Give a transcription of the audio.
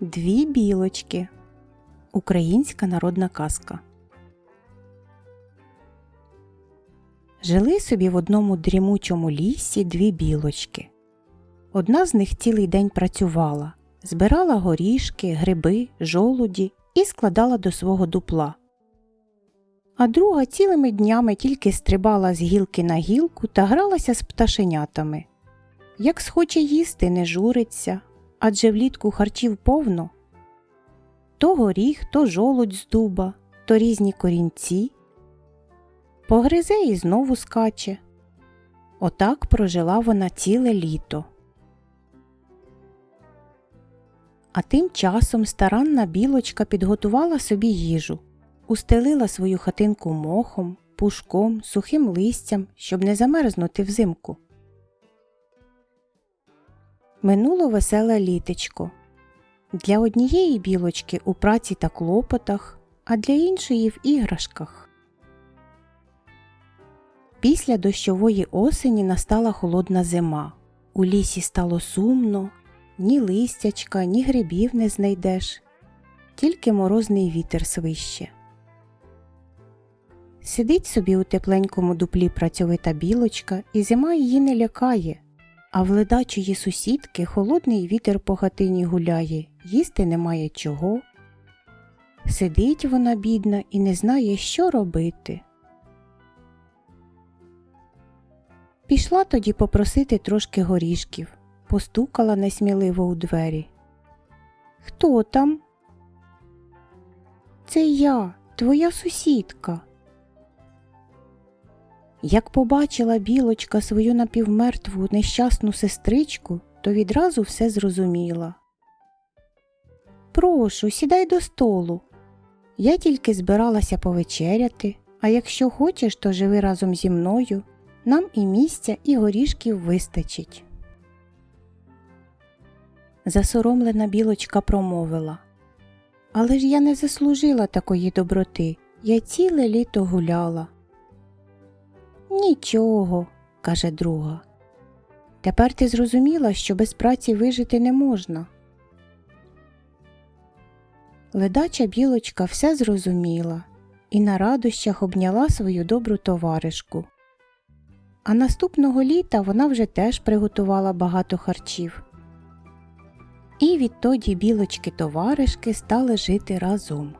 Дві білочки. Українська народна казка. Жили собі в одному дрімучому лісі дві білочки. Одна з них цілий день працювала, збирала горішки, гриби, жолуді і складала до свого дупла. А друга цілими днями тільки стрибала з гілки на гілку та гралася з пташенятами. Як схоче їсти, не журиться, адже влітку харчів повно. То горіх, то жолудь з дуба, то різні корінці. Погризе і знову скаче. Отак прожила вона ціле літо. А тим часом старанна білочка підготувала собі їжу, устелила свою хатинку мохом, пушком, сухим листям, щоб не замерзнути взимку. Минуло веселе літечко. Для однієї білочки у праці та клопотах, а для іншої в іграшках. Після дощової осені настала холодна зима. У лісі стало сумно, ні листячка, ні грибів не знайдеш, тільки морозний вітер свище. Сидить собі у тепленькому дуплі працьовита білочка, і зима її не лякає, а в ледачої сусідки холодний вітер по хатині гуляє, їсти немає чого. Сидить вона, бідна, і не знає, що робити. Пішла тоді попросити трошки горішків, постукала несміливо у двері. Хто там? Це я, твоя сусідка. Як побачила білочка свою напівмертву нещасну сестричку, то відразу все зрозуміла. Прошу, сідай до столу. Я тільки збиралася повечеряти, а якщо хочеш, то живи разом зі мною. Нам і місця, і горішків вистачить. Засоромлена білочка промовила. Але ж я не заслужила такої доброти. Я ціле літо гуляла. Нічого, каже друга. Тепер ти зрозуміла, що без праці вижити не можна. Ледача білочка все зрозуміла і на радощах обняла свою добру товаришку. А наступного літа вона вже теж приготувала багато харчів. І відтоді білочки товаришки стали жити разом.